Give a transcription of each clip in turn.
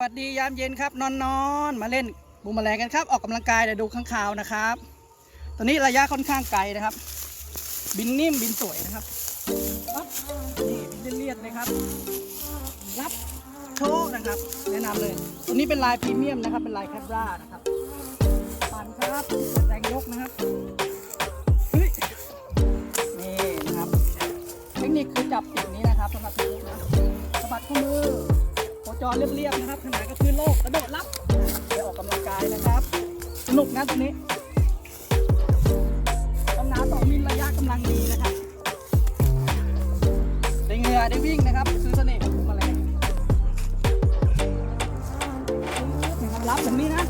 สวัสดียามเย็นครับนอนนอนมาเล่นบูมแมลงกันครับ ออกกำลังกายเดี๋ยวดูข้างคาวนะครับ ตัวนี้ระยะค่อนข้างไกลนะครับ บินนิ่มบินสวยนะครับปั๊บนี่บินเลียดเลยครับ รับโชคนะครับ แนะนำเลย ตัวนี้เป็นลายพรีเมียมนะครับ เป็นลายแคปรานะครับปันครับแรงยกนะครับนี่นะครับ เทคนิคคือจับสิ่งนี้นะครับสำหรับทีนี้นะสะบัดข้อมือ จรเรียบๆนะครับ ขนาดก็คือโลกกระโดดรับไปออกกำลังกายนะครับ สนุกนะตัวนี้ต้องน้ำสองมิลระยะกำลังดีนะครับ ได้เหงื่อได้วิ่งนะครับ คือเสน่ห์ของมาลัยนะครับรับแบบนี้นะ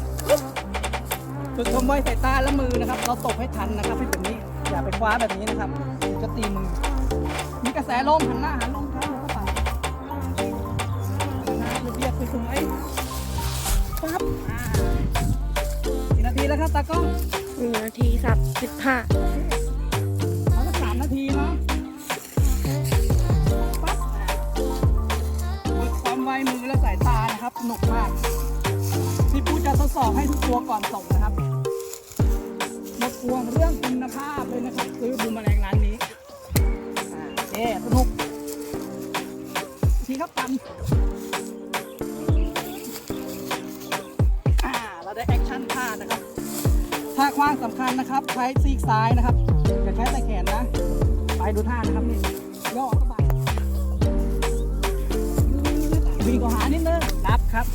ฝึกทำไว้สายตาและมือนะครับ เราตบให้ทันนะครับให้แบบนี้ อย่าไปคว้าแบบนี้นะครับ จะตีมือ มีกระแสลมหันหน้าหันลม สวยๆปั๊บอ่ากี่นาทีแล้วครับตากล้องหนึ่งนาทีสับสิบห้าเอาสักสามนาทีเนาะปั๊บอ่าฝึกความไวมือและสายตานะครับสนุกมากพี่ปูจะทดสอบให้ทุกตัวก่อนส่งนะครับหมดห่วงเรื่องคุณภาพเลยนะครับ ซื้อบูมแมลงร้านนี้อ่าเอ๊สนุกทีครับปัน ได้แอคชั่นท่านะครับท่าคว้างสำคัญนะครับ ใช้ซีกซ้ายนะครับอย่าใช้แต่แขนนะ ไปดูท่านะครับนี่ย่อเข้าไปวิ่งก็หานิดนึงรับครับ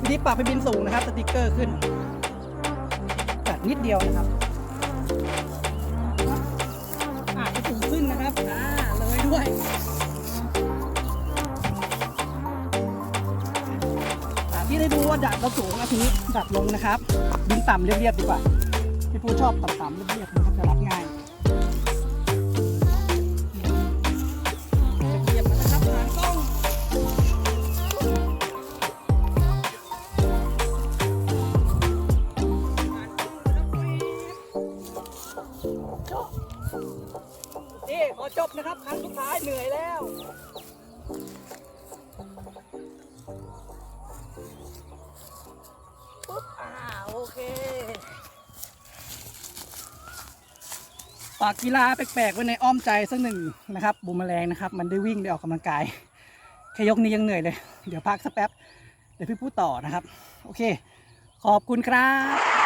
วิธีปรับให้บินสูงนะครับ สติกเกอร์ขึ้นแบบนิดเดียวนะครับอาจจะสูงขึ้นนะครับอ่าเลยด้วย ที่ได้ดูว่าดัดเราสูงนะทีนี้ดัดลงนะครับบินต่ำเรียบๆดีกว่าพี่ผู้ชอบต่ำๆเรียบๆนะครับจะรับง่ายเรียบมาครับหางกล้องนี่ขอจบนะครับ ครั้งสุดท้ายเหนื่อยแล้ว เคฝากกีฬาแปลกๆไว้ในอ้อมใจสักหนึ่งนะครับบูมแมลงนะครับ มันได้วิ่งได้ออกกำลังกายแค่ยกนี้ยังเหนื่อยเลย เดี๋ยวพักสักแป๊บ เดี๋ยวพี่พูดต่อนะครับ โอเค ขอบคุณครับ